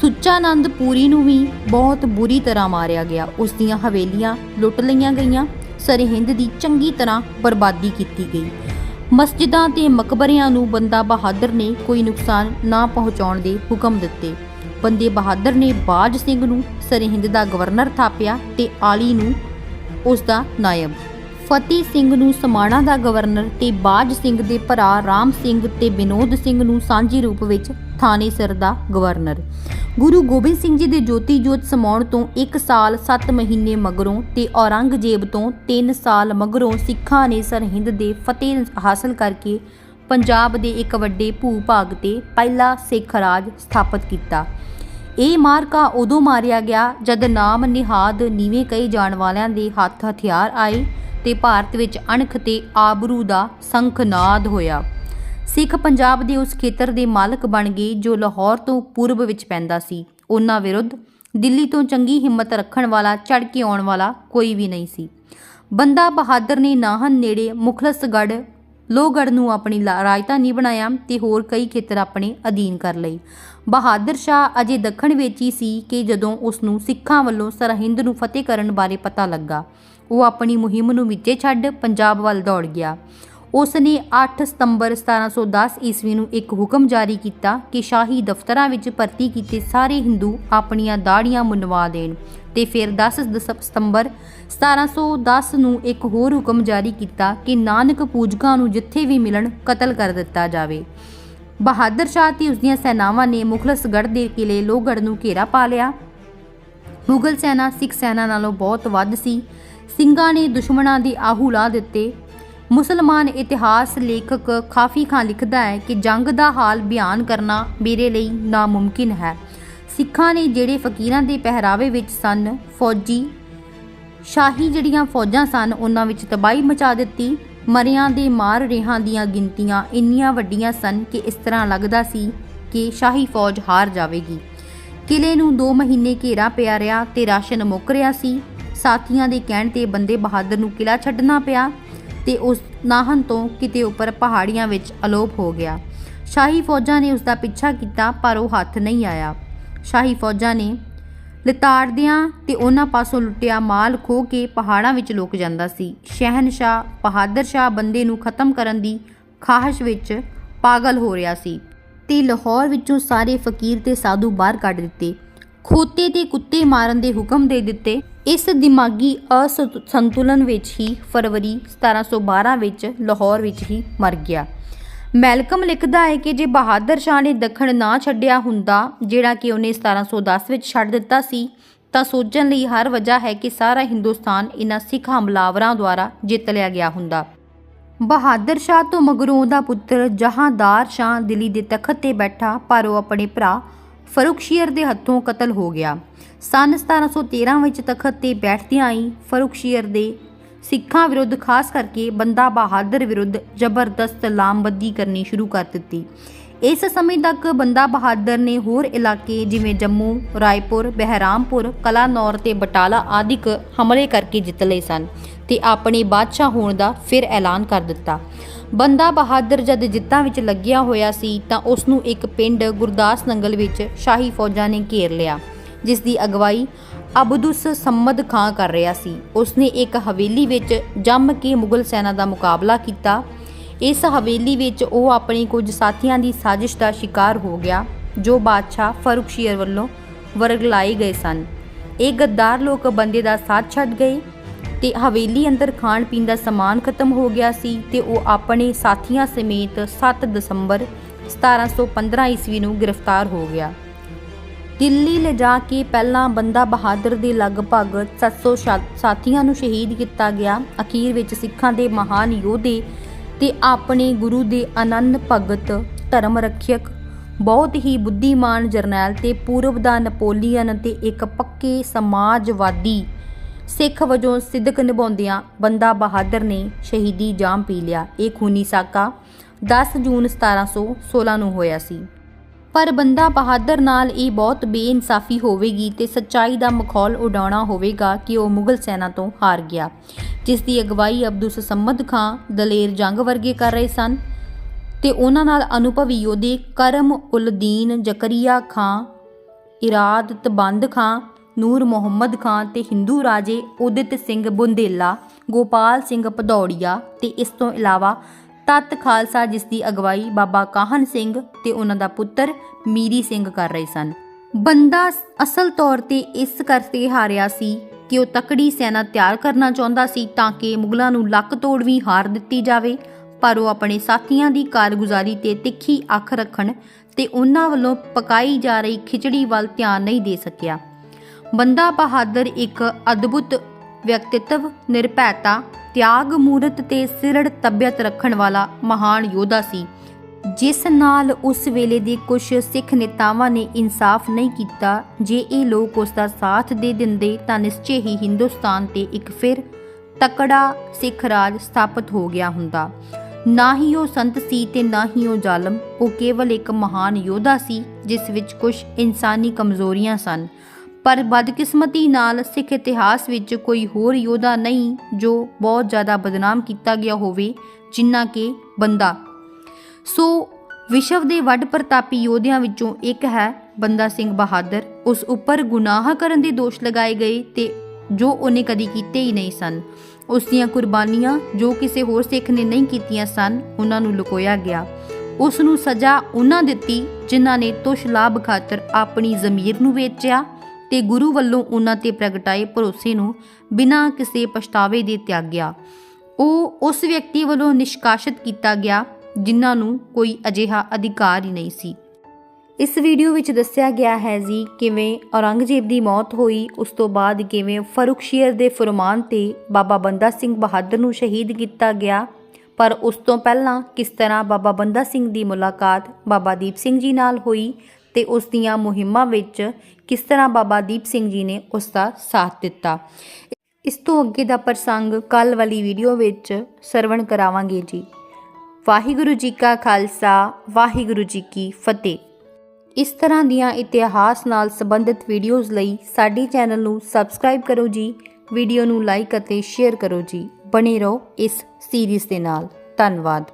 ਸੁੱਚਾਨੰਦ ਪੂਰੀ ਨੂੰ ਵੀ ਬਹੁਤ ਬੁਰੀ ਤਰ੍ਹਾਂ ਮਾਰਿਆ ਗਿਆ। ਉਸ ਦੀਆਂ ਹਵੇਲੀਆਂ ਲੁੱਟ ਲਈਆਂ ਗਈਆਂ, ਸਰਹਿੰਦ ਦੀ ਚੰਗੀ ਤਰ੍ਹਾਂ ਬਰਬਾਦੀ ਕੀਤੀ ਗਈ। ਮਸਜਿਦਾਂ ਤੇ ਮਕਬਰਿਆਂ ਨੂੰ ਬੰਦਾ ਬਹਾਦਰ ਨੇ ਕੋਈ ਨੁਕਸਾਨ ਨਾ ਪਹੁੰਚਾਉਣ ਦੇ ਹੁਕਮ ਦਿੱਤੇ। ਬੰਦੇ ਬਹਾਦਰ ਨੇ ਬਾਜ ਸਿੰਘ ਨੂੰ, ਸਰਹਿੰਦ ਦਾ ਗਵਰਨਰ ਥਾਪਿਆ ਤੇ ਆਲੀ ਨੂੰ ਉਸ ਦਾ ਨਾਇਬ ਫਤਿਹ ਸਿੰਘ ਨੂੰ ਸਮਾਣਾ ਦਾ ਗਵਰਨਰ ਤੇ ਬਾਜ ਸਿੰਘ ਦੇ ਭਰਾ ਰਾਮ ਸਿੰਘ ਤੇ ਵਿਨੋਦ ਸਿੰਘ ਨੂੰ ਸਾਂਝੀ ਰੂਪ ਵਿੱਚ ਥਾਣੇ ਸਿਰ ਦਾ ਗਵਰਨਰ। ਗੁਰੂ ਗੋਬਿੰਦ ਸਿੰਘ ਜੀ ਦੇ ਜੋਤੀ ਜੋਤ ਸਮਾਉਣ ਤੋਂ 1 ਸਾਲ 7 ਮਹੀਨੇ ਮਗਰੋਂ ਤੇ ਔਰੰਗਜ਼ੇਬ ਤੋਂ 3 ਸਾਲ ਮਗਰੋਂ ਸਿੱਖਾਂ ਨੇ ਸਰਹਿੰਦ ਦੇ ਫਤਿਹ ਹਾਸਲ ਕਰਕੇ ਪੰਜਾਬ ਦੇ ਇੱਕ ਵੱਡੇ ਭੂ-ਭਾਗ ਤੇ ਪਹਿਲਾ ਸਿੱਖ ਰਾਜ ਸਥਾਪਿਤ ਕੀਤਾ। ਇਹ ਮਾਰਕਾ ਉਦੋਂ ਮਾਰਿਆ ਗਿਆ ਜਦ ਨਾਮ ਨਿਹਾਦ ਨੀਵੇਂ ਕਈ ਜਾਣ ਵਾਲਿਆਂ ਦੇ ਹੱਥ ਹਥਿਆਰ ਆਏ ਤੇ ਭਾਰਤ ਵਿੱਚ ਅਣਖ ਤੇ ਆਬਰੂ ਦਾ ਸੰਖਨਾਦ ਹੋਇਆ। ਸਿੱਖ ਪੰਜਾਬ ਦੇ ਉਸ ਖੇਤਰ ਦੇ ਮਾਲਕ ਬਣ ਗਏ ਜੋ ਲਾਹੌਰ ਤੋਂ ਪੂਰਬ ਵਿੱਚ ਪੈਂਦਾ ਸੀ। ਉਹਨਾਂ ਵਿਰੁੱਧ ਦਿੱਲੀ ਤੋਂ ਚੰਗੀ ਹਿੰਮਤ ਰੱਖਣ ਵਾਲਾ ਚੜ ਕੇ ਆਉਣ ਵਾਲਾ ਕੋਈ ਵੀ ਨਹੀਂ ਸੀ। ਬੰਦਾ ਬਹਾਦਰ ਨੇ ਨਾਹਨ ਨੇੜੇ ਮੁਖਲਸਗੜ੍ਹ, ਲੋਹਗੜ੍ਹ ਨੂੰ ਆਪਣੀ ਲਾ- ਰਾਜਧਾਨੀ ਬਣਾਇਆ ਤੇ ਹੋਰ ਕਈ ਖੇਤਰ ਆਪਣੇ ਅਧੀਨ ਕਰ ਲਈ ਬਹਾਦਰ ਸ਼ਾਹ ਅਜੇ ਦੱਖਣ ਵਿੱਚ ਹੀ ਸੀ ਕਿ ਜਦੋਂ ਉਸ ਨੂੰ ਸਿੱਖਾਂ ਵੱਲੋਂ ਸਰਹਿੰਦ ਨੂੰ ਫਤਿਹ ਕਰਨ ਬਾਰੇ ਪਤਾ ਲੱਗਾ ਉਹ ਆਪਣੀ ਮੁਹਿੰਮ ਨੂੰ ਵਿੱਚੇ ਛੱਡ ਪੰਜਾਬ ਵੱਲ ਦੌੜ ਗਿਆ। ਉਸ ਨੇ 8 ਸਤੰਬਰ 1710 ਈਸਵੀ ਨੂੰ ਇੱਕ ਹੁਕਮ ਜਾਰੀ ਕੀਤਾ ਕਿ ਸ਼ਾਹੀ ਦਫ਼ਤਰਾਂ ਵਿੱਚ ਭਰਤੀ ਕੀਤੇ ਸਾਰੇ ਹਿੰਦੂ ਆਪਣੀਆਂ ਦਾੜੀਆਂ ਮੁੰਨਵਾ ਦੇਣ ਤੇ ਫਿਰ 10 ਦਸ- ਸਤੰਬਰ 1710 ਨੂੰ ਇੱਕ ਹੋਰ ਹੁਕਮ ਜਾਰੀ ਕੀਤਾ ਕਿ ਨਾਨਕ ਪੂਜਕਾਂ ਨੂੰ ਜਿੱਥੇ ਵੀ ਮਿਲਣ ਕਤਲ ਕਰ ਦਿੱਤਾ ਜਾਵੇ। ਬਹਾਦਰ ਸ਼ਾਹ ਤੇ ਉਸ ਦੀਆਂ ਸੈਨਾਵਾਂ ਨੇ ਮੁਖਲਸਗੜ੍ਹ ਦੇ ਕਿਲੇ ਲੋਹਗੜ੍ਹ ਨੂੰ ਘੇਰਾ ਪਾ ਲਿਆ। ਮੁਗਲ ਸੈਨਾ, ਸਿੱਖ ਸੈਨਾ ਨਾਲੋਂ ਬਹੁਤ ਵੱਧ ਸੀ। ਸਿੰਘਾਂ ਨੇ ਦੁਸ਼ਮਣਾਂ ਦੇ ਆਹੂ ਲਾ ਦਿੱਤੇ। ਮੁਸਲਮਾਨ ਇਤਿਹਾਸ ਲੇਖਕ ਖਾਫੀ ਖਾਂ ਲਿਖਦਾ ਹੈ ਕਿ ਜੰਗ ਦਾ ਹਾਲ ਬਿਆਨ ਕਰਨਾ ਮੇਰੇ ਲਈ ਨਾਮੁਮਕਿਨ ਹੈ। ਸਿੱਖਾਂ ਨੇ ਜਿਹੜੇ ਫਕੀਰਾਂ ਦੇ ਪਹਿਰਾਵੇ ਵਿੱਚ ਸਨ, ਫੌਜੀ ਸ਼ਾਹੀ ਜਿਹੜੀਆਂ ਫੌਜਾਂ ਸਨ, ਉਹਨਾਂ ਵਿੱਚ ਤਬਾਹੀ ਮਚਾ ਦਿੱਤੀ। ਮਰਿਆਂ ਦੇ ਮਾਰ ਰਿਹਾਂ ਦੀਆਂ ਗਿਣਤੀਆਂ ਇੰਨੀਆਂ ਵੱਡੀਆਂ ਸਨ ਕਿ ਇਸ ਤਰ੍ਹਾਂ ਲੱਗਦਾ ਸੀ ਕਿ ਸ਼ਾਹੀ ਫੌਜ ਹਾਰ ਜਾਵੇਗੀ। ਕਿਲੇ ਨੂੰ 2 ਮਹੀਨੇ ਘੇਰਾ ਪਿਆ ਰਿਹਾ ਤੇ ਰਾਸ਼ਨ ਮੁੱਕ ਰਿਹਾ ਸੀ। ਸਾਥੀਆਂ ਦੇ ਕਹਿਣ ਤੇ ਬੰਦੇ ਬਹਾਦਰ ਨੂੰ ਕਿਲਾ ਛੱਡਣਾ ਪਿਆ ਤੇ ਉਸ ਨਾਹਨ ਤੋਂ ਕਿਤੇ ਉੱਪਰ ਪਹਾੜੀਆਂ ਵਿੱਚ ਅਲੋਪ ਹੋ ਗਿਆ। ਸ਼ਾਹੀ ਫੌਜਾਂ ਨੇ ਉਸ ਦਾ ਪਿੱਛਾ ਕੀਤਾ, ਪਰ ਉਹ ਹੱਥ ਨਹੀਂ ਆਇਆ। ਸ਼ਾਹੀ ਫੌਜਾਂ ਨੇ ਲਤਾੜਦਿਆਂ ਤੇ ਉਹਨਾਂ ਪਾਸੋਂ ਲੁੱਟਿਆ ਮਾਲ ਖੋ ਕੇ ਪਹਾੜਾਂ ਵਿੱਚ ਲੁਕ ਜਾਂਦਾ ਸੀ। ਸ਼ਹਿਨशाह ਬਹਾਦਰ ਸ਼ਾਹ ਬੰਦੇ ਨੂੰ ਖਤਮ ਕਰਨ ਦੀ ਖਾਹਿਸ਼ ਵਿੱਚ ਪਾਗਲ ਹੋ ਰਿਹਾ ਸੀ ਤੇ ਲਾਹੌਰ ਵਿੱਚੋਂ ਸਾਰੇ ਫਕੀਰ ਤੇ ਸਾਧੂ ਬਾਹਰ ਕੱਢ ਦਿੱਤੇ। ਖੋਤੇ ਤੇ ਕੁੱਤੇ ਮਾਰਨ ਦੇ ਹੁਕਮ ਦੇ ਦਿੱਤੇ। ਇਸ ਦਿਮਾਗੀ ਅਸੰਤੁਲਨ ਵਿੱਚ ਹੀ ਫਰਵਰੀ 1712 ਵਿੱਚ ਲਾਹੌਰ ਵਿੱਚ ਹੀ ਮਰ ਗਿਆ। ਮੈਲਕਮ ਲਿਖਦਾ ਹੈ ਕਿ ਜੇ ਬਹਾਦਰ ਸ਼ਾਹ ਨੇ ਦੱਖਣ ਨਾ ਛੱਡਿਆ ਹੁੰਦਾ, ਜਿਹੜਾ ਕਿ ਉਹਨੇ 1710 ਵਿੱਚ ਛੱਡ ਦਿੱਤਾ ਸੀ, ਤਾਂ ਸੋਚਣ ਲਈ ਹਰ ਵਜ੍ਹਾ ਹੈ ਕਿ ਸਾਰਾ ਹਿੰਦੁਸਤਾਨ ਇਹਨਾਂ ਸਿੱਖ ਹਮਲਾਵਰਾਂ ਦੁਆਰਾ ਜਿੱਤ ਲਿਆ ਗਿਆ ਹੁੰਦਾ। ਬਹਾਦਰ ਸ਼ਾਹ ਤੋਂ ਮਗਰੋਂ ਉਹਦਾ ਪੁੱਤਰ ਜਹਾਂਦਾਰ ਸ਼ਾਹ ਦਿੱਲੀ ਦੇ ਤਖਤ ਤੇ ਬੈਠਾ, ਪਰ ਉਹ ਆਪਣੇ ਭਰਾ ਫਰੁਖਸ਼ੀਰ ਦੇ ਹੱਥੋਂ ਕਤਲ ਹੋ ਗਿਆ। ਸਨ 1713 ਵਿੱਚ ਤਖਤ ਤੇ ਬੈਠਦਿਆਂ ਹੀ ਫਰੁਖਸ਼ੀਰ ਦੇ ਸਿੱਖਾਂ ਵਿਰੁੱਧ, ਖਾਸ ਕਰਕੇ ਬੰਦਾ ਬਹਾਦਰ ਵਿਰੁੱਧ ਜ਼ਬਰਦਸਤ ਲਾਮਬੱਦੀ ਕਰਨੀ ਸ਼ੁਰੂ ਕਰ ਦਿੱਤੀ। ਇਸ ਸਮੇਂ ਤੱਕ ਬੰਦਾ ਬਹਾਦਰ ਨੇ ਹੋਰ ਇਲਾਕੇ ਜਿਵੇਂ ਜੰਮੂ, ਰਾਏਪੁਰ, ਬਹਿਰਾਮਪੁਰ, ਕਲਾਨੌਰ ਤੇ ਬਟਾਲਾ ਆਦਿਕ ਹਮਲੇ ਕਰਕੇ ਜਿੱਤ ਲਏ ਸਨ ਤੇ ਆਪਣੇ ਬਾਦਸ਼ਾਹ ਹੋਣ ਦਾ ਫਿਰ ਐਲਾਨ ਕਰ ਦਿੱਤਾ। ਬੰਦਾ ਬਹਾਦਰ ਜਦ ਜਿੱਤਾਂ ਵਿੱਚ ਲੱਗਿਆ ਹੋਇਆ ਸੀ ਤਾਂ ਉਸ ਨੂੰ ਇੱਕ ਪਿੰਡ ਗੁਰਦਾਸ ਨੰਗਲ ਵਿੱਚ ਸ਼ਾਹੀ ਫੌਜਾਂ ਨੇ ਘੇਰ ਲਿਆ, ਜਿਸ ਦੀ ਅਗਵਾਈ ਅਬਦੁਸ ਸੰਮਦ ਖਾਂ ਕਰ ਰਿਹਾ ਸੀ। ਉਸਨੇ ਇੱਕ ਹਵੇਲੀ ਵਿੱਚ ਜੰਮ ਕੇ ਮੁਗਲ ਸੈਨਾ ਦਾ ਮੁਕਾਬਲਾ ਕੀਤਾ ਇਸ ਹਵੇਲੀ ਵਿੱਚ ਉਹ ਆਪਣੇ ਕੁਝ ਸਾਥੀਆਂ ਦੀ ਸਾਜ਼ਿਸ਼ ਦਾ ਸ਼ਿਕਾਰ ਹੋ ਗਿਆ, ਜੋ ਬਾਦਸ਼ਾਹ ਫਰੁਖਸ਼ੀਰ ਵੱਲੋਂ ਵਰਗਲਾਏ ਗਏ ਸਨ। ਇਹ ਗੱਦਾਰ ਲੋਕ ਬੰਦੇ ਦਾ ਸਾਥ ਛੱਡ ਗਏ ਤੇ ਹਵੇਲੀ ਅੰਦਰ ਖਾਣ ਪੀਣ ਦਾ ਸਮਾਨ ਖਤਮ ਹੋ ਗਿਆ ਸੀ ਤੇ ਉਹ ਆਪਣੇ ਸਾਥੀਆਂ ਸਮੇਤ 7 ਦਸੰਬਰ 1715 ਈਸਵੀ ਨੂੰ ਗ੍ਰਿਫਤਾਰ ਹੋ ਗਿਆ। ਦਿੱਲੀ ਲਿਜਾ ਕੇ ਪਹਿਲਾਂ ਬੰਦਾ ਬਹਾਦਰ ਦੇ ਲਗਭਗ 700 ਸ਼ਾ- ਸਾਥੀਆਂ ਨੂੰ ਸ਼ਹੀਦ ਕੀਤਾ ਗਿਆ। ਅਖੀਰ ਵਿੱਚ ਸਿੱਖਾਂ ਦੇ ਮਹਾਨ ਯੋਧੇ ਤੇ ਆਪਣੇ ਗੁਰੂ ਦੇ ਆਨੰਦ ਭਗਤ ਧਰਮ ਰੱਖਿਅਕ, ਬਹੁਤ ਹੀ ਬੁੱਧੀਮਾਨ ਜਰਨੈਲ ਤੇ ਪੂਰਬ ਦਾ ਨਪੋਲੀਅਨ ਤੇ ਇੱਕ ਪੱਕੇ ਸਮਾਜਵਾਦੀ ਸਿੱਖ ਵਜੋਂ ਸਿੱਧਕ ਨਿਭਾਉਂਦਿਆਂ ਬੰਦਾ ਬਹਾਦਰ ਨੇ ਸ਼ਹੀਦੀ ਜਾਮ ਪੀ ਲਿਆ। ਇਹ ਖੂਨੀ ਸਾਕਾ 10 ਜੂਨ 1716 ਨੂੰ ਹੋਇਆ ਸੀ। ਪਰ ਬੰਦਾ ਬਹਾਦਰ ਨਾਲ ਇਹ ਬਹੁਤ ਬੇਇਨਸਾਫੀ ਹੋਵੇਗੀ ਤੇ ਸੱਚਾਈ ਦਾ ਮਖੌਲ ਉਡਾਉਣਾ ਹੋਵੇਗਾ ਕਿ ਉਹ ਮੁਗਲ ਸੈਨਾ ਤੋਂ ਹਾਰ ਗਿਆ। ਜਿਸ ਦੀ ਅਗਵਾਈ ਅਬਦੁਸ ਸੰਮਦ ਖਾਂ ਦਲੇਰ ਜੰਗ ਵਰਗੇ ਕਰ ਰਹੇ ਸਨ ਤੇ ਉਹਨਾਂ ਨਾਲ ਅਨੁਭਵੀ ਯੋਧੇ ਕਰਮ ਉਲਦੀਨ ਜ਼ਕਰੀਆ ਖਾਂ, ਇਰਾਦ ਤਬੰਦ ਖਾਂ, ਨੂਰ ਮੁਹੰਮਦ ਖਾਂ ਤੇ ਹਿੰਦੂ ਰਾਜੇ ਉਦਿਤ ਸਿੰਘ ਬੁੰਦੇਲਾ, ਗੋਪਾਲ ਸਿੰਘ ਭਦੌੜੀਆ ਤੇ ਇਸ ਤੋਂ ਇਲਾਵਾ ਤਤ ਖਾਲਸਾ, ਜਿਸ ਦੀ ਅਗਵਾਈ ਬਾਬਾ ਕਾਹਨ ਸਿੰਘ ਤੇ ਉਹਨਾਂ ਦਾ ਪੁੱਤਰ ਮੀਰੀ ਸਿੰਘ ਕਰ ਰਹੇ ਸਨ। ਬੰਦਾ ਅਸਲ ਤੌਰ ਤੇ ਇਸ ਕਰਕੇ ਹਾਰਿਆ ਸੀ ਕਿ ਉਹ ਤਕੜੀ ਸੈਨਾ ਤਿਆਰ ਕਰਨਾ ਚਾਹੁੰਦਾ ਸੀ ਤਾਂ ਕਿ ਮੁਗਲਾਂ ਨੂੰ ਲੱਕ ਤੋੜ ਵੀ ਹਾਰ ਦਿੱਤੀ ਜਾਵੇ, ਪਰ ਉਹ ਆਪਣੇ ਸਾਥੀਆਂ ਦੀ ਕਾਰਗੁਜ਼ਾਰੀ ਤੇ ਤਿੱਖੀ ਅੱਖ ਰੱਖਣ ਤੇ ਉਹਨਾਂ ਵੱਲੋਂ ਪਕਾਈ ਜਾ ਰਹੀ ਖਿਚੜੀ ਵੱਲ ਧਿਆਨ ਨਹੀਂ ਦੇ ਸਕਿਆ। ਬੰਦਾ ਬਹਾਦਰ ਇੱਕ ਅਦਭੁਤ ਵਿਅਕਤਿਤਵ, ਨਿਰਭੈਤਾ, ਤਿਆਗ ਮੂਰਤ ਤੇ ਸਿਰੜ ਤਬੀਅਤ ਰੱਖਣ ਵਾਲਾ ਮਹਾਨ ਯੋਧਾ ਸੀ, ਜਿਸ ਨਾਲ ਉਸ ਵੇਲੇ ਦੇ ਕੁਝ ਸਿੱਖ ਨੇਤਾਵਾਂ ਨੇ ਇਨਸਾਫ ਨਹੀਂ ਕੀਤਾ, ਜੇ ਇਹ ਲੋਕ ਉਸ ਦਾ ਸਾਥ ਦੇ ਦਿੰਦੇ ਤਾਂ ਨਿਸ਼ਚੈ ਹੀ ਹਿੰਦੁਸਤਾਨ ਤੇ ਇੱਕ ਫਿਰ ਤਕੜਾ ਸਿੱਖ ਰਾਜ ਸਥਾਪਿਤ ਹੋ ਗਿਆ ਹੁੰਦਾ। ਨਾ ਹੀ ਉਹ ਸੰਤ ਸੀ ਤੇ ਨਾ ਹੀ ਉਹ ਜ਼ਾਲਮ, ਉਹ ਕੇਵਲ ਇੱਕ ਮਹਾਨ ਯੋਧਾ ਸੀ, ਜਿਸ ਵਿੱਚ ਕੁਝ ਇਨਸਾਨੀ ਕਮਜ਼ੋਰੀਆਂ ਸਨ। ਪਰ ਬਦਕਿਸਮਤੀ ਨਾਲ ਸਿੱਖ ਇਤਿਹਾਸ ਵਿੱਚ ਕੋਈ ਹੋਰ ਯੋਧਾ ਨਹੀਂ ਜੋ ਬਹੁਤ ਜ਼ਿਆਦਾ ਬਦਨਾਮ ਕੀਤਾ ਗਿਆ ਹੋਵੇ, ਜਿੰਨਾ ਕਿ ਬੰਦਾ। ਸੋ ਵਿਸ਼ਵ ਦੇ ਵੱਡ ਪ੍ਰਤਾਪੀ ਯੋਧਿਆਂ ਵਿੱਚੋਂ ਇੱਕ ਹੈ ਬੰਦਾ ਸਿੰਘ ਬਹਾਦਰ। ਉਸ ਉੱਪਰ ਗੁਨਾਹ ਕਰਨ ਦੇ ਦੋਸ਼ ਲਗਾਏ ਗਏ ਤੇ ਜੋ ਉਹਨੇ ਕਦੀ ਕੀਤੇ ਹੀ ਨਹੀਂ ਸਨ। ਉਸ ਦੀਆਂ ਕੁਰਬਾਨੀਆਂ ਜੋ ਕਿਸੇ ਹੋਰ ਸਿੱਖ ਨੇ ਨਹੀਂ ਕੀਤੀਆਂ ਸਨ, ਉਹਨਾਂ ਨੂੰ ਲੁਕੋਇਆ ਗਿਆ। ਉਸ ਨੂੰ ਸਜ਼ਾ ਉਹਨਾਂ ਦਿੱਤੀ, ਜਿਨ੍ਹਾਂ ਨੇ ਤੁਸ਼ ਲਾਭ ਖਾਤਰ ਆਪਣੀ ਜ਼ਮੀਰ ਨੂੰ ਵੇਚਿਆ ਤੇ ਗੁਰੂ ਵੱਲੋਂ ਉਹਨਾਂ ਤੇ ਪ੍ਰਗਟਾਏ ਭਰੋਸੇ ਨੂੰ ਬਿਨਾਂ ਕਿਸੇ ਪਛਤਾਵੇ ਦੇ ਤਿਆਗਿਆ। ਉਹ ਉਸ ਵਿਅਕਤੀ ਵੱਲੋਂ ਨਿਸ਼ਕਾਸ਼ਿਤ ਕੀਤਾ ਗਿਆ, ਜਿਨ੍ਹਾਂ ਨੂੰ ਕੋਈ ਅਜਿਹਾ ਅਧਿਕਾਰ ਹੀ ਨਹੀਂ ਸੀ। ਇਸ ਵੀਡੀਓ ਵਿੱਚ ਦੱਸਿਆ ਗਿਆ ਹੈ ਜੀ, ਕਿਵੇਂ ਔਰੰਗਜ਼ੇਬ ਦੀ ਮੌਤ ਹੋਈ, ਉਸ ਤੋਂ ਬਾਅਦ ਕਿਵੇਂ ਫਰੁਖਸ਼ੀਰ ਦੇ ਫਰਮਾਨ ਤੇ ਬਾਬਾ ਬੰਦਾ ਸਿੰਘ ਬਹਾਦਰ ਨੂੰ ਸ਼ਹੀਦ ਕੀਤਾ ਗਿਆ। ਪਰ ਉਸ ਤੋਂ ਪਹਿਲਾਂ ਕਿਸ ਤਰ੍ਹਾਂ ਬਾਬਾ ਬੰਦਾ ਸਿੰਘ ਦੀ ਮੁਲਾਕਾਤ ਬਾਬਾ ਦੀਪ ਸਿੰਘ ਜੀ ਨਾਲ ਹੋਈ ਤੇ ਉਸ ਦੀਆਂ ਮੁਹਿੰਮਾਂ ਵਿੱਚ ਕਿਸ ਤਰ੍ਹਾਂ ਬਾਬਾ ਦੀਪ ਸਿੰਘ ਜੀ ਨੇ ਉਸ ਦਾ ਸਾਥ ਦਿੱਤਾ। ਇਸ ਤੋਂ ਅੱਗੇ ਦਾ ਪ੍ਰਸੰਗ ਕੱਲ ਵਾਲੀ ਵੀਡੀਓ ਵਿੱਚ ਸਰਵਣ ਕਰਾਵਾਂਗੇ ਜੀ। ਵਾਹਿਗੁਰੂ ਜੀ ਕਾ ਖਾਲਸਾ, ਵਾਹਿਗੁਰੂ ਜੀ ਕੀ ਫਤਿਹ। ਇਸ ਤਰ੍ਹਾਂ ਦੀਆਂ ਇਤਿਹਾਸ ਨਾਲ ਸੰਬੰਧਿਤ ਵੀਡੀਓਜ਼ ਲਈ ਸਾਡੇ ਚੈਨਲ ਨੂੰ ਸਬਸਕ੍ਰਾਈਬ ਕਰੋ ਜੀ, ਵੀਡੀਓ ਨੂੰ ਲਾਈਕ ਅਤੇ ਸ਼ੇਅਰ ਕਰੋ ਜੀ। ਬਣੇ ਰਹੋ ਇਸ ਸੀਰੀਜ਼ ਦੇ ਨਾਲ। ਧੰਨਵਾਦ।